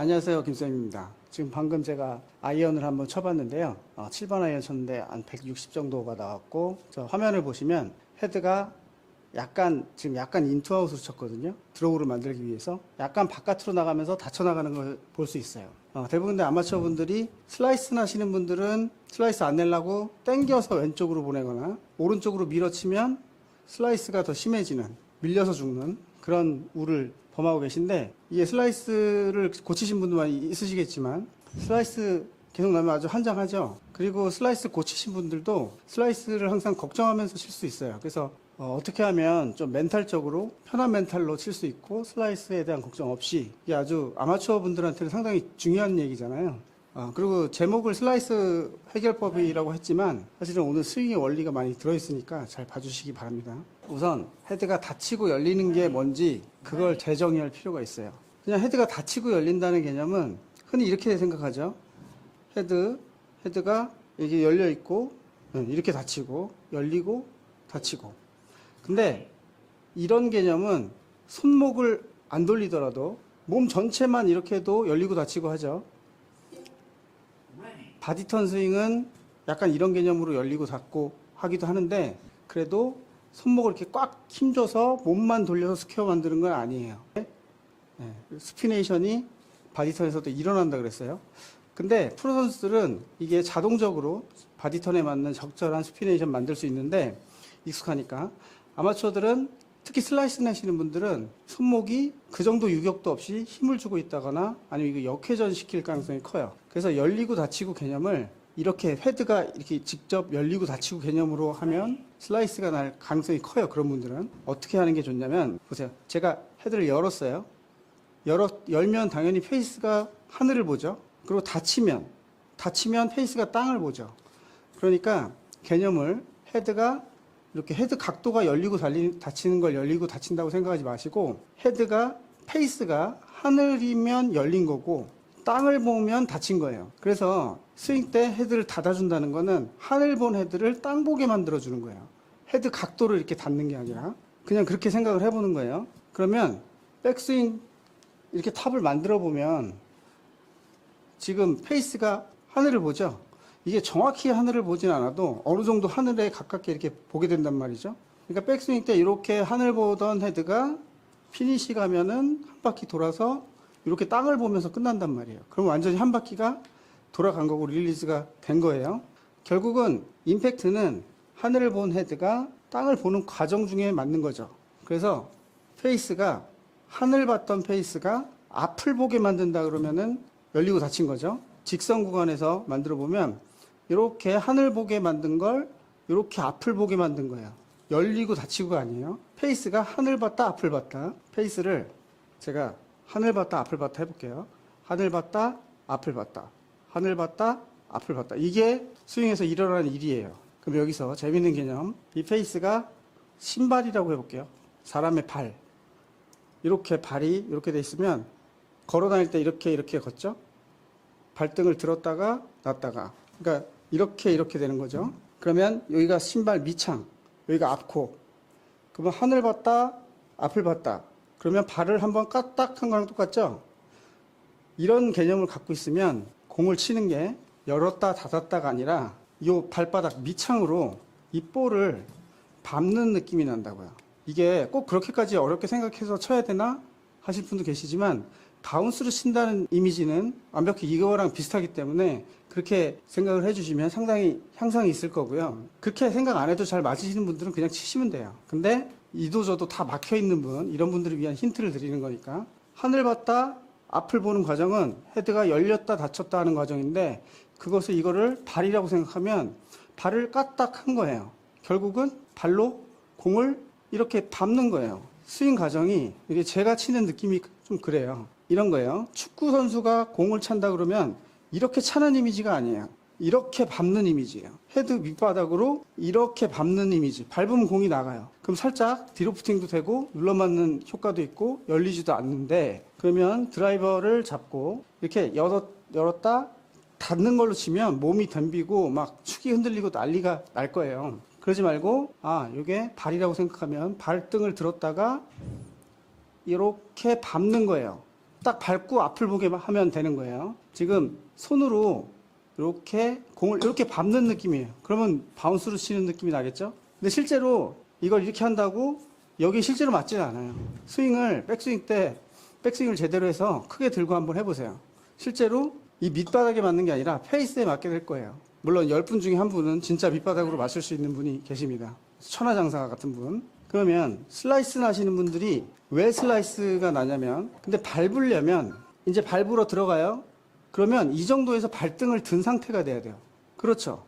네, 안녕하세요. 김쌤입니다. 지금 방금 제가 아이언을 한번 쳐봤는데요. 어, 7번 아이언 쳤는데 한 160 정도가 나왔고, 저 화면을 보시면 헤드가 약간, 지금 약간 인투아웃으로 쳤거든요. 드로우를 만들기 위해서. 약간 바깥으로 나가면서 닫혀 나가는 걸 볼 수 있어요. 어, 대부분 의 아마추어 분들이 슬라이스 하시는 분들은 슬라이스 안 내려고 땡겨서 왼쪽으로 보내거나, 오른쪽으로 밀어치면 슬라이스가 더 심해지는, 밀려서 죽는 그런 우를 범하고 계신데 이게 슬라이스를 고치신 많이 있으시겠지만 슬라이스 계속 나면 아주 환장하죠. 그리고 슬라이스 고치신 분들도 슬라이스를 항상 걱정하면서 칠 수 있어요. 그래서 어, 떻게 하면 좀 멘탈적으로 편한 멘탈로 칠 수 있고 슬라이스에 대한 걱정 없이 이게 아주 아마추어 분들한테는 상당히 중요한 얘기잖아요. 어, 그리고 제목을 슬라이스 해결법이라고 했지만 사실은 오늘 스윙의 원리가 많이 들어있으니까 잘 봐주시기 바랍니다. 우선 헤드가 닫히고 열리는 게 뭔지 그걸 재정의할 필요가 있어요. 그냥 헤드가 닫히고 열린다는 개념은 흔히 이렇게 생각하죠. 헤드, 헤드가 이게 열려 있고 네, 이렇게 닫히고 열리고 닫히고. 근데 이런 개념은 손목을 안 돌리더라도 몸 전체만 이렇게 해도 열리고 닫히고 하죠. 바디턴 스윙은 약간 이런 개념으로 열리고 닫고 하기도 하는데 그래도 손목을 이렇게 꽉 힘줘서 몸만 돌려서 스퀘어 만드는 건 아니에요. 네? 스피네이션이 바디턴에서도 일어난다 그랬어요. 근데 프로 선수들은 이게 자동적으로 바디턴에 맞는 적절한 스피네이션 만들 수 있는데 익숙하니까 아마추어들은 특히 슬라이스 내시는 분들은 손목이 그 정도 유격도 없이 힘을 주고 있다거나 아니면 이거 역회전 시킬 가능성이 커요. 그래서 열리고 닫히고 개념을 이렇게 헤드가 이렇게 직접 열리고 닫히고 개념으로 하면 슬라이스가 날 가능성이 커요. 그런 분들은 어떻게 하는 게 좋냐면 보세요. 제가 헤드를 열었어요. 열어 열면 당연히 페이스가 하늘을 보죠. 그리고 닫히면 닫히면 페이스가 땅을 보죠. 그러니까 개념을 헤드가 이렇게 헤드 각도가 열리고 달리, 닫히는 걸 열리고 닫힌다고 생각하지 마시고 헤드가 페이스가 하늘이면 열린 거고 땅을 보면 닫힌 거예요. 그래서 스윙 때 헤드를 닫아준다는 거는 하늘 본 헤드를 땅 보게 만들어주는 거예요. 헤드 각도를 이렇게 닫는 게 아니라 그냥 그렇게 생각을 해보는 거예요. 그러면 백스윙 이렇게 탑을 만들어 보면 지금 페이스가 하늘을 보죠. 이게 정확히 하늘을 보진 않아도 어느 정도 하늘에 가깝게 이렇게 보게 된단 말이죠. 그러니까 백스윙 때 이렇게 하늘 보던 헤드가 피니시 가면은 한 바퀴 돌아서 이렇게 땅을 보면서 끝난단 말이에요. 그럼 완전히 한 바퀴가 돌아간 거고 릴리즈가 된 거예요. 결국은 임팩트는 하늘을 본 헤드가 땅을 보는 과정 중에 맞는 거죠. 그래서 페이스가 하늘 봤던 페이스가 앞을 보게 만든다 그러면은 열리고 닫힌 거죠. 직선 구간에서 만들어 보면 이렇게 하늘 보게 만든 걸 이렇게 앞을 보게 만든 거예요. 열리고 닫히고가 아니에요. 페이스가 하늘 봤다 앞을 봤다. 페이스를 제가 하늘 봤다 앞을 봤다 해볼게요. 하늘 봤다 앞을 봤다. 하늘 봤다 앞을 봤다. 이게 스윙에서 일어나는 일이에요. 그럼 여기서 재밌는 개념. 이 페이스가 신발이라고 해볼게요. 사람의 발. 이렇게 발이 이렇게 돼 있으면 걸어 다닐 때 이렇게 이렇게 걷죠? 발등을 들었다가 놨다가. 그러니까 이렇게 이렇게 되는 거죠. 그러면 여기가 신발 밑창, 여기가 앞코. 그러면 하늘 봤다, 앞을 봤다. 그러면 발을 한번 까딱 한 거랑 똑같죠? 이런 개념을 갖고 있으면 공을 치는 게 열었다 닫았다가 아니라 이 발바닥 밑창으로 이 볼을 밟는 느낌이 난다고요. 이게 꼭 그렇게까지 어렵게 생각해서 쳐야 되나 하실 분도 계시지만 바운스를 친다는 이미지는 완벽히 이거랑 비슷하기 때문에 그렇게 생각을 해주시면 상당히 향상이 있을 거고요. 그렇게 생각 안 해도 잘 맞으시는 분들은 그냥 치시면 돼요. 근데 이도저도 다 막혀 있는 분, 이런 분들을 위한 힌트를 드리는 거니까 하늘 봤다 앞을 보는 과정은 헤드가 열렸다 닫혔다 하는 과정인데 그것을 이거를 발이라고 생각하면 발을 까딱 한 거예요. 결국은 발로 공을 이렇게 밟는 거예요. 스윙 과정이 이게 제가 치는 느낌이 좀 그래요. 이런 거예요. 축구 선수가 공을 찬다 그러면 이렇게 차는 이미지가 아니에요. 이렇게 밟는 이미지예요. 헤드 밑바닥으로 이렇게 밟는 이미지. 밟으면 공이 나가요. 그럼 살짝 디로프팅도 되고 눌러맞는 효과도 있고 열리지도 않는데 그러면 드라이버를 잡고 이렇게 열었, 열었다 닫는 걸로 치면 몸이 덤비고 막 축이 흔들리고 난리가 날 거예요. 그러지 말고 아 이게 발이라고 생각하면 발등을 들었다가 이렇게 밟는 거예요. 딱 밟고 앞을 보게 하면 되는 거예요. 지금 손으로 이렇게 공을 이렇게 밟는 느낌이에요. 그러면 바운스로 치는 느낌이 나겠죠? 근데 실제로 이걸 이렇게 한다고 여기 실제로 맞지는 않아요. 스윙을 백스윙 때 백스윙을 제대로 해서 크게 들고 한번 해보세요. 실제로 이 밑바닥에 맞는 게 아니라 페이스에 맞게 될 거예요. 물론 10분 중에 한 분은 진짜 밑바닥으로 맞출 수 있는 분이 계십니다. 천하장사 같은 분. 그러면 슬라이스 나시는 분들이 왜 슬라이스가 나냐면 근데 밟으려면 이제 밟으러 들어가요. 그러면 이 정도에서 발등을 든 상태가 돼야 돼요. 그렇죠.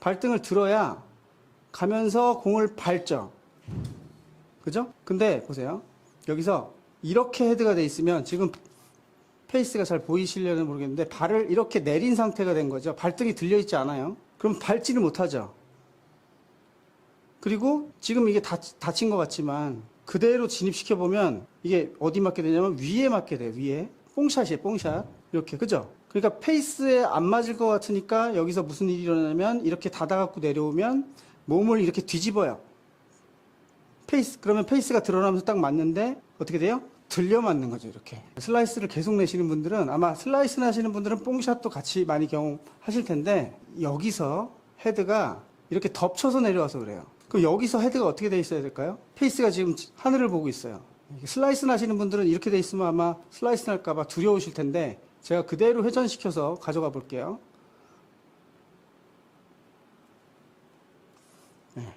발등을 들어야 가면서 공을 밟죠. 그죠? 근데 보세요. 여기서 이렇게 헤드가 돼 있으면 지금 페이스가 잘 보이시려는 모르겠는데 발을 이렇게 내린 상태가 된 거죠. 발등이 들려 있지 않아요. 그럼 밟지를 못하죠. 그리고 지금 이게 다, 다친 것 같지만 그대로 진입시켜 보면 이게 어디 맞게 되냐면 위에 맞게 돼요. 위에 뽕샷이에요. 뽕샷 이렇게 그죠? 그러니까 페이스에 안 맞을 것 같으니까 여기서 무슨 일이 일어나냐면 이렇게 닫아갖고 내려오면 몸을 이렇게 뒤집어요. 페이스 그러면 페이스가 드러나면서 딱 맞는데 어떻게 돼요? 들려 맞는 거죠 이렇게 슬라이스를 계속 내시는 분들은 아마 슬라이스 나시는 분들은 뽕샷도 같이 많이 경험하실 텐데 여기서 헤드가 이렇게 덮쳐서 내려와서 그래요 그럼 여기서 헤드가 어떻게 돼 있어야 될까요? 페이스가 지금 하늘을 보고 있어요 슬라이스 나시는 분들은 이렇게 돼 있으면 아마 슬라이스 날까봐 두려우실 텐데 제가 그대로 회전시켜서 가져가 볼게요 네.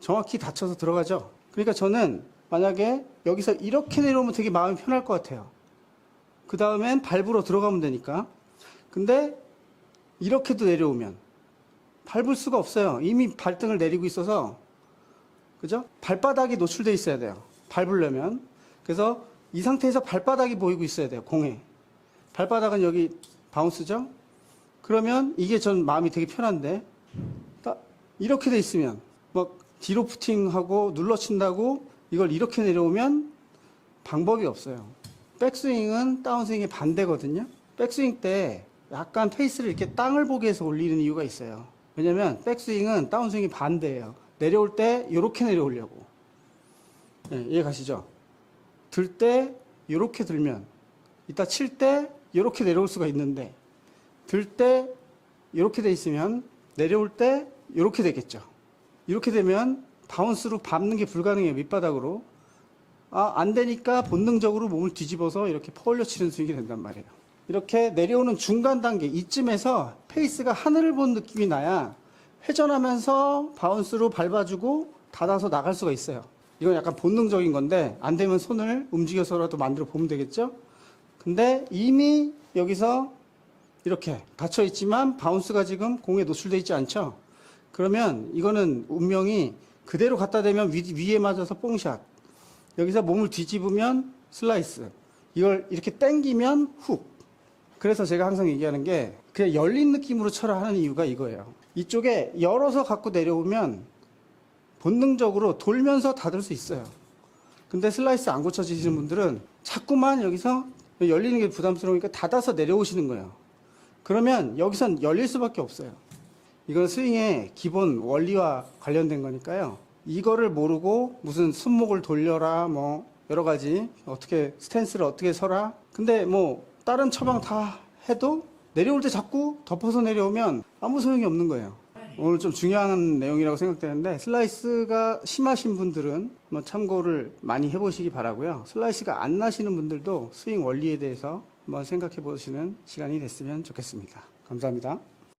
정확히 닫혀서 들어가죠 그러니까 저는 만약에 여기서 이렇게 내려오면 되게 마음이 편할 것 같아요. 그 다음엔 밟으러 들어가면 되니까. 근데 이렇게도 내려오면 밟을 수가 없어요. 이미 발등을 내리고 있어서 그죠? 발바닥이 노출돼 있어야 돼요. 밟으려면. 그래서 이 상태에서 발바닥이 보이고 있어야 돼요. 공에. 발바닥은 여기 바운스죠? 그러면 이게 전 마음이 되게 편한데 딱 이렇게 돼 있으면 막 뒤로 푸팅하고 눌러친다고 이걸 이렇게 내려오면 방법이 없어요. 백스윙은 다운스윙의 반대거든요. 백스윙 때 약간 페이스를 이렇게 땅을 보게 해서 올리는 이유가 있어요. 왜냐면 백스윙은 다운스윙이 반대예요. 내려올 때 이렇게 내려오려고. 네, 이해 가시죠? 들 때 이렇게 들면 이따 칠 때 이렇게 내려올 수가 있는데 들 때 이렇게 돼 있으면 내려올 때 이렇게 되겠죠. 이렇게 되면 바운스로 밟는 게 불가능해요. 밑바닥으로. 아, 안 되니까 본능적으로 몸을 뒤집어서 이렇게 퍼올려 치는 스윙이 된단 말이에요. 이렇게 내려오는 중간 단계, 이쯤에서 페이스가 하늘을 본 느낌이 나야 회전하면서 바운스로 밟아주고 닫아서 나갈 수가 있어요. 이건 약간 본능적인 건데, 안 되면 손을 움직여서라도 만들어 보면 되겠죠? 근데 이미 여기서 이렇게 닫혀 있지만 바운스가 지금 공에 노출되어 있지 않죠? 그러면 이거는 운명이 그대로 갖다 대면 위, 위에 맞아서 뽕샷. 여기서 몸을 뒤집으면 슬라이스. 이걸 이렇게 당기면 훅. 그래서 제가 항상 얘기하는 게 그냥 열린 느낌으로 쳐라 하는 이유가 이거예요. 이쪽에 열어서 갖고 내려오면 본능적으로 돌면서 닫을 수 있어요. 근데 슬라이스 안 고쳐지시는 분들은 자꾸만 여기서 열리는 게 부담스러우니까 닫아서 내려오시는 거예요. 그러면 여기선 열릴 수밖에 없어요. 이건 스윙의 기본 원리와 관련된 거니까요. 이거를 모르고 무슨 손목을 돌려라 뭐 여러 가지 어떻게 스탠스를 어떻게 서라. 근데 뭐 다른 처방 다 해도 내려올 때 자꾸 덮어서 내려오면 아무 소용이 없는 거예요. 오늘 좀 중요한 내용이라고 생각되는데 슬라이스가 심하신 분들은 뭐 참고를 많이 해보시기 바라고요. 슬라이스가 안 나시는 분들도 스윙 원리에 대해서 한번 생각해 보시는 시간이 됐으면 좋겠습니다. 감사합니다.